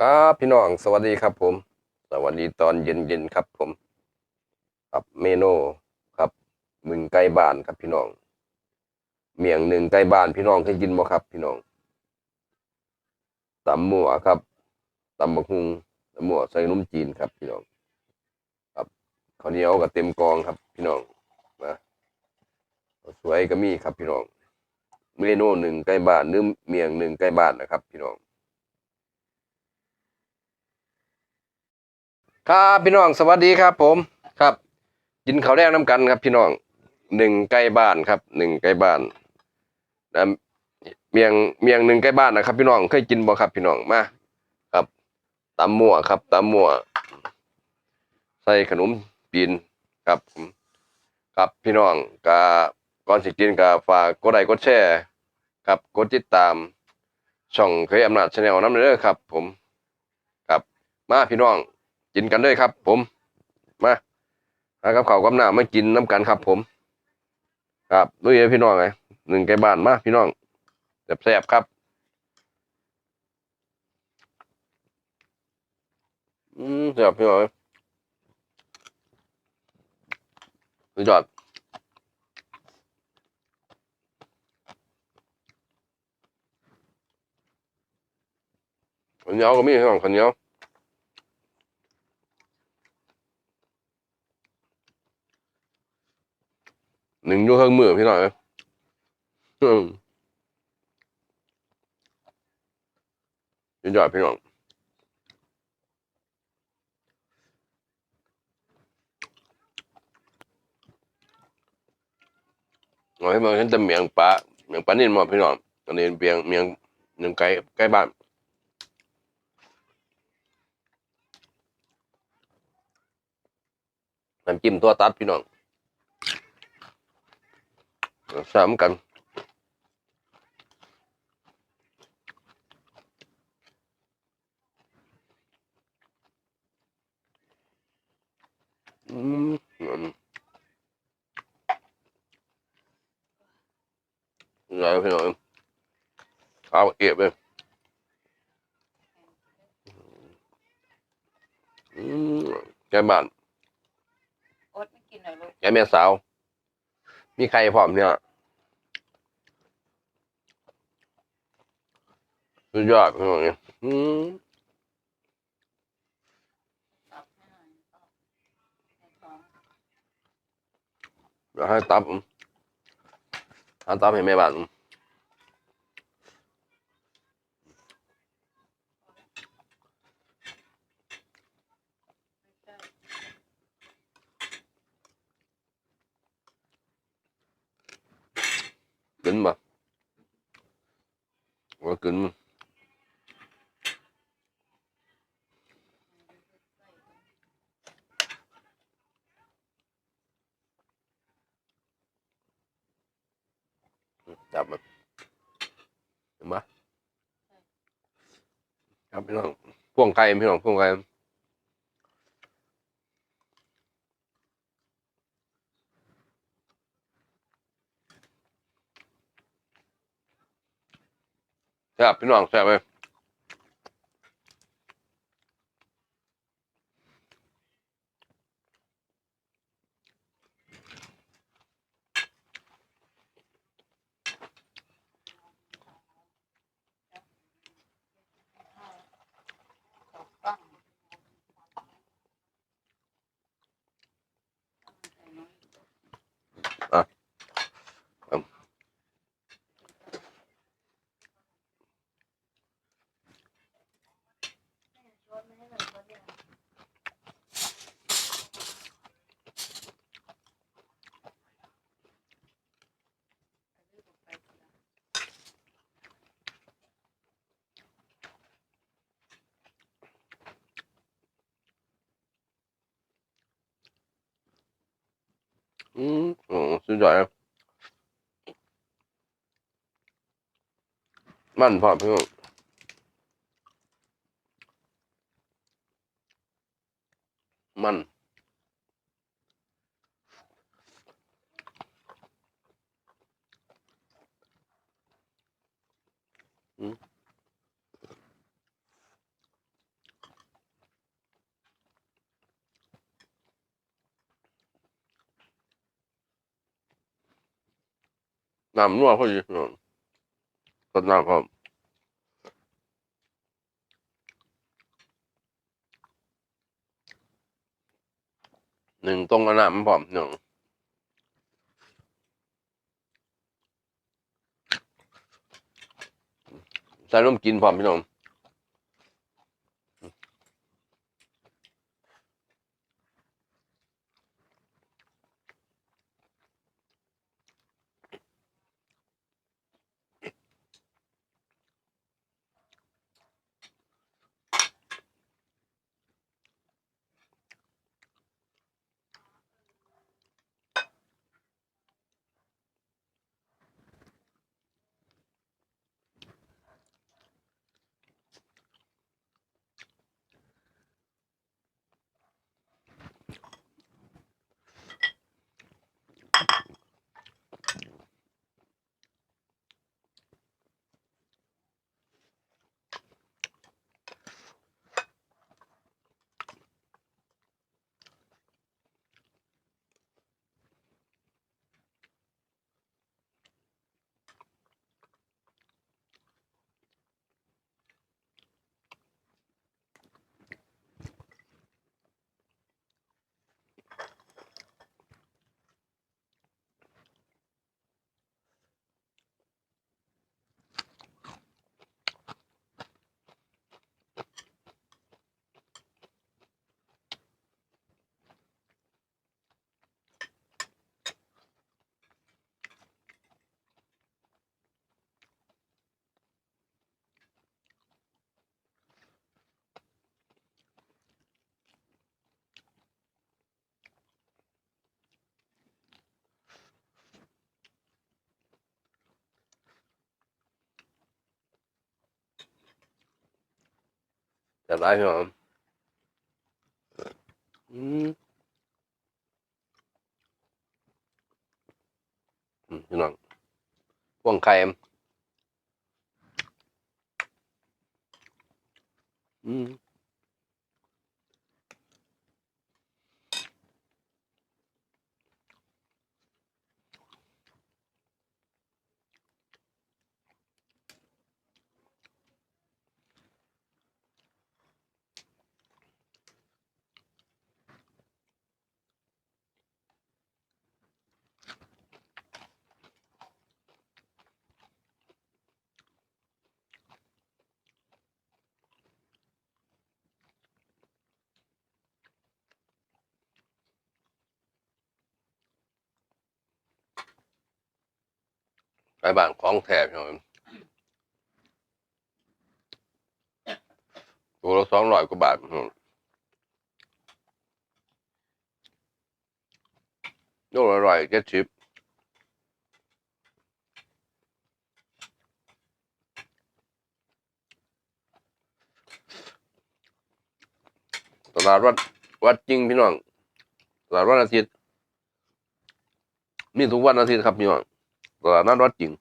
ครับพี่น้องสวัสดีครับผม สวัสดีตอนเย็นๆครับผมครับเมนูครับหนึ่งไก่บ้านครับพี่น้อง เมี่ยงหนึ่งไก่บ้านพี่น้องเคยกินบ่ครับ พี่น้องตำหมัวครับตำบักฮุงตำหมัวใส่นมจีนครับ พี่น้อง ครับข้าวเหนียวกับเต็มกองครับ พี่น้องนะสวยก็มีครับพี่น้องเมนูหนึ่งไก่บ้านหรือเมี่ยงหนึ่งไก่บ้านนะครับ พี่น้อง ครับพี่น้องสวัสดีครับ ผมครับ กินข้าวแดงน้ำกันครับ พี่น้องหนึ่งใกล้บ้านครับหนึ่งใกล้บ้านเมียงเมียงหนึ่งใกล้บ้านนะครับ พี่น้องเคยกินบ่ครับ พี่น้องมาครับตำมั่วครับตำมั่ว ใส่ขนมปีนครับครับพี่น้องกาก่อนสิกินกาฝากกดไลค์กดแชร์ครับกดติดตาม ช่องเคยอำนาจชาแนลน้ำเด้อครับ ผมครับมาพี่น้อง กินกันเลยครับ ผม มาหากับข้าวกับน้ำมากินน้ำกันครับ ผม ครับด้วยพี่น้องไงหนึ่งไก่บ้านมาพี่น้องแซ่บๆครับ อืมแซ่บพี่น้องสุดยอดข้าวเหนียวก็มีพี่น้องข้าวเหนียว หนึ่งอยู่ข้างมือพี่หน่อยอืมยอดพี่น้องเอาให้มาเห็นแต่เมียงปลาเมียงปลานิ่มมาพี่น้องอันนี้เมียงเมียงเมียงไก่ไก่บ้านน้ำจิ้มตัวตัดพี่น้อง สามกันอืมอืมอะไรพี่น้องเอาเก็บเลยอืมแกบ้านอดไม่กินเหรอลูกแกแม่สาว มีใครพร้อมเนี่ย สุดยอดพี่น้องเนี่ยอืมตับให้หน่อยตับในท้องเดี๋ยวให้ตับผมให้ตับให้แม่บ้านผมกินบ่ว่ากินมั้ยจับมันเห็นไหมครับพี่น้องพ่วง ไก่พี่น้องพ่วงไก่แซ่บพี่น้องแซ่บเลยอืมอ๋อ สุดยอดครับมันพอพี่น้องมัน น้ำนัวพอดีพี่น้องสดน้ำพร้อมหนึ่งตรงกับน้ำมันผอมหนึ่งใส่นมกินผอมพี่น้อง จะได้พี่น้องอื ไปบ้านของแถบพี่น้องตัวละสองร้อยกว่าบาทพี่นองโลละร้อยเจ็ดสิบตลาดวัดวัดจริงพี่น้องตลาดวันอาทิตย์มีทุกวันอาทิตย์ครับพี่น้องตลาดนัดวัดจริง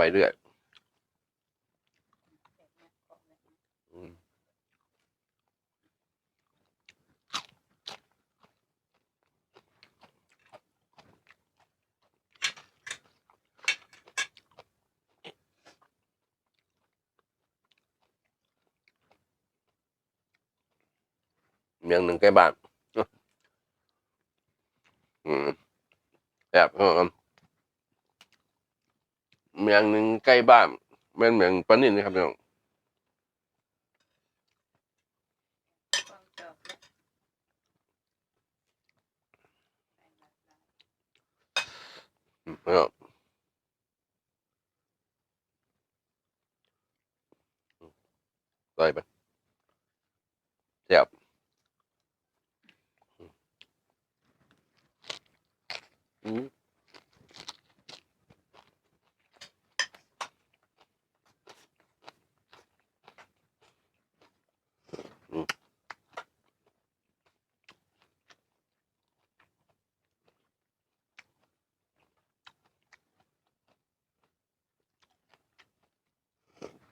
ไปเรื่อยเมียงหนึ่งใกล้บ้านอืมแบบ ออเมียงหนึ่งใกล้บ้านแม่นเมืองปานินนะครับพี่น้องความจบและ อืมพี่น้องใส่ไปแซ่บอืม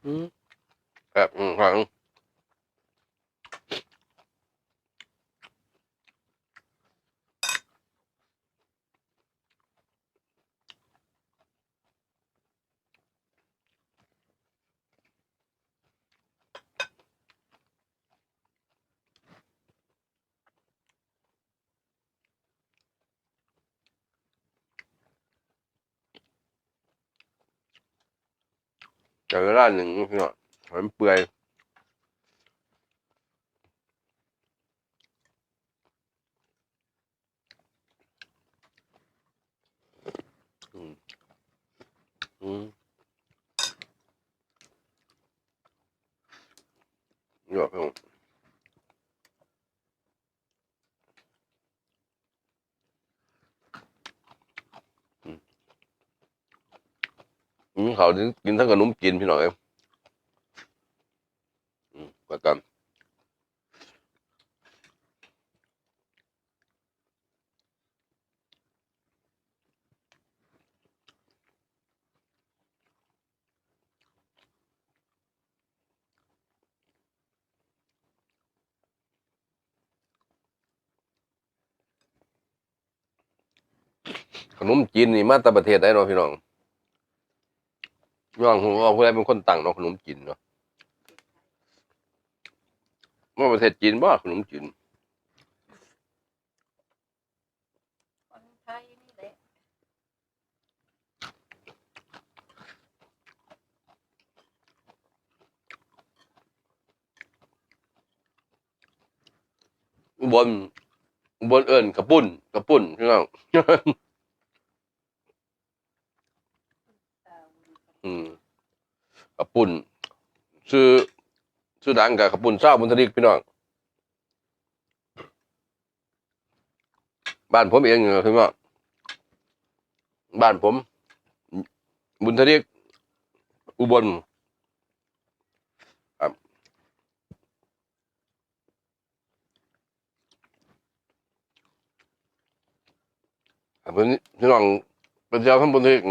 อืมครับอืมครับ จากร้าหนึ่งพี่น้องมันเปื่อยอืมอืมเยอะพี่น้องอืมอืม เขาวกินทั้งขนมจีนพี่น้องเอ้ยอืมประกันขนมจีนนี่มาแต่ประเทศได้เนาะพี่น้อง ย่องผมว่าผู้ใดเป็นคนตั้งเนาะขนมจีนเนาะมาประเทศจีนบ่ขนมจีนคนไทยนี่แหละอุบลอุบลเอิญกระปุ่นกระปุ่นพี่น้อง เอ่ อืมกระปุ่นชื่อชื่อดังกับกระปุ่นเศร้าบุญทริกพี่น้องบ้านผมเองเหรอพี่น้องบ้านผม บุญทริกอุบลครับครับพี่น้องเป็นเจ้าทั้งบุญทริก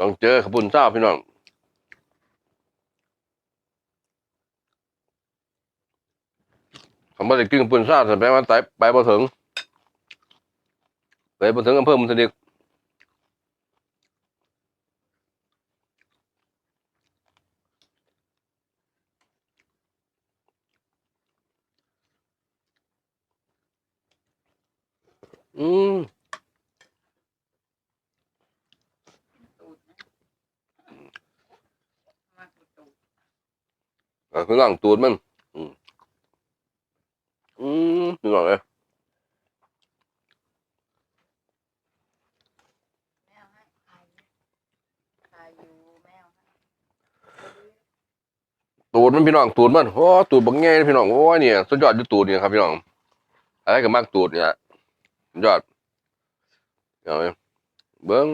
ต้องเจอขบุญเศร้าพี่น้องผมไม่ได้กินปุ่นซ่าแต่แปลว่าไปไปบ่ถึงไปบ่ถึงอำเภอมุนทดิกอืม ตูดนะมากกว่าตูด อะคือ ล่างตูดมันอืมอืมนึกออกเลยแมวให้ใครใครอยู่แมวให้ตูดมันพี่น้องตูดมันโอ้ตูดบักแง่พี่น้องโอ้ยเนี่ยสุดยอดอยู่ตูดเนี่ยครับพี่น้องอะไรก็มากตูดเนี่ยสุดยอดเอาเลยเบิ้ง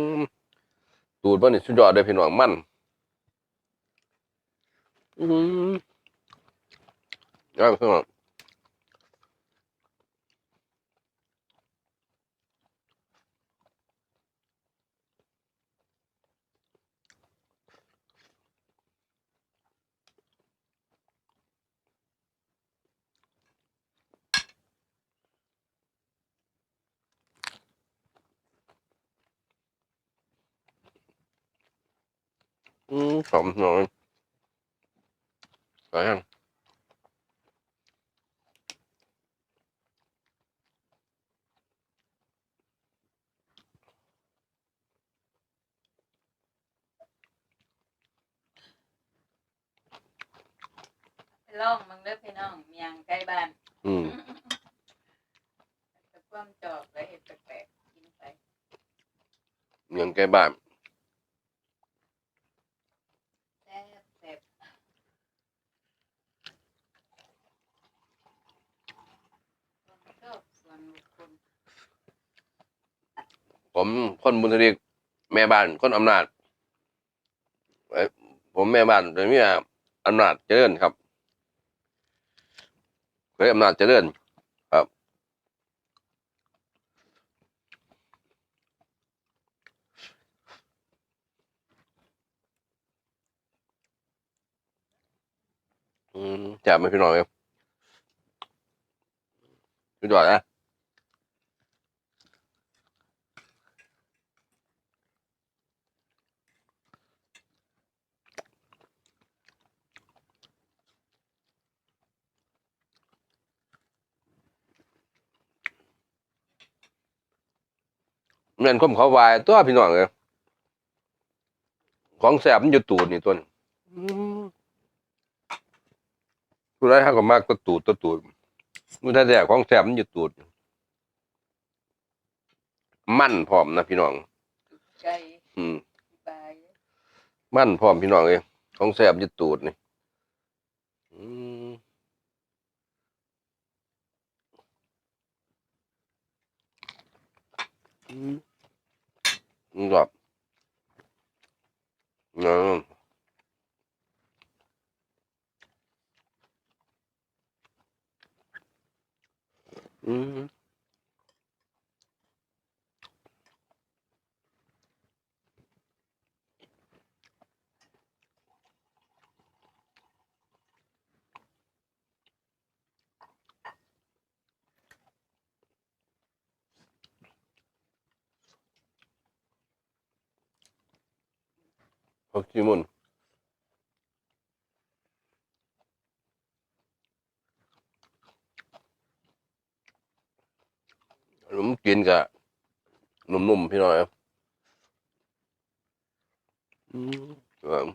ตูดมันนี่สุดยอดเลยพี่น้องมันอืม เอาพี่น้องอืมหอมหน่อยไปยัง ลองมึง เด้อพี่น้องเมียงใกล้บ้านอืมตะความจอกแล้วเห็ดแปลกๆกินไปเมียงใกล้บ้านแซ่บแซ่บความชอบส่วนบุคคลผมคนบุญทวีแม่บ้านคนอำนาจเอ้ยผมแม่บ้านแต่มีอำนาจเจริญครับ เคยอำนาจเจริญครับอืมจับไหมพี่น้อยครับพี่ดอดนะ เงินคมเขาวายตัวพี่น้องเลยของแสบมันอยู่ตูดนี่ตัวนี้อืมผู้ใดห้าก็มากตัวตูดตัวตูดมันถ้าแต่ของแสบมันอยู่ตูด มั่นพร้อมนะพี่น้องไก่อืมบายมั่นพร้อมพี่น้องเลยของแสบอยู่ตูดนี่อืมอืมอืม แบบอืมอืม โอเคมุนผมกินกับนุ่มๆพี่น้อยครับอืม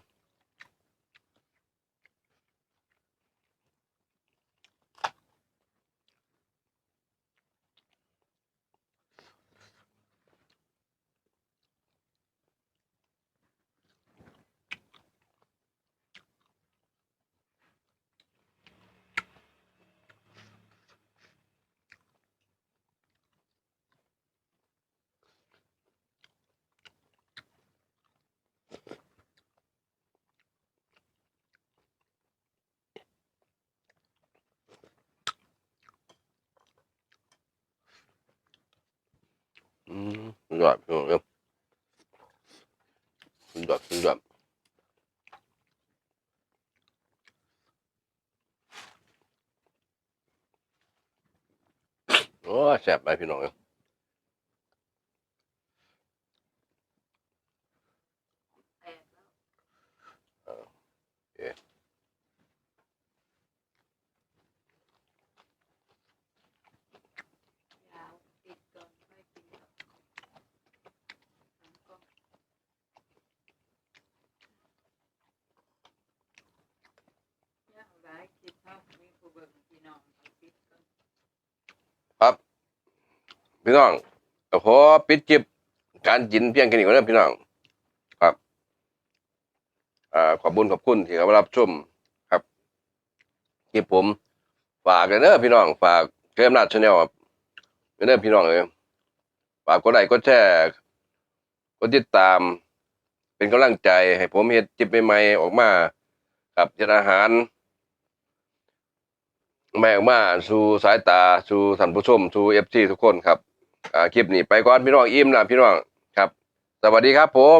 อืมสุดยอดพี่น้องครับสุดยอดสุดยอดโอ้แซ่บไปพี่น้องครับ แปลกแล้ว โอเค ยาวติดก่อนค่อยกินแล้วสามกล้องเนี่ยเอาหลายคลิปเนาะมีผู้เบิ่งพี่น้องเอาคลิปก่อน พี่น้องก็ขอปิดจิบการกินเพียงแค่นี้ก่อนนะพี่น้อง ครับอ่าขอบคุญขอบคุณที่เขารับชมครับคลิปผม ฝากกันเด้อพี่น้อง ฝากเกมนาชแนลครับเด้อพี่น้องเลยฝากกดไลค์กดแชร์กดติดตาม เป็นกำลังใจให้ผมเฮ็ดจิบใหม่ๆออกมากับเฮ็ดอาหารแม่ออกมาสู่สายตาสู่ท่านผู้ชมสู่เอฟซีทุกคนครับ คลิปนี้ไปก่อนพี่น้องอิ่มนะพี่น้องครับ สวัสดีครับผม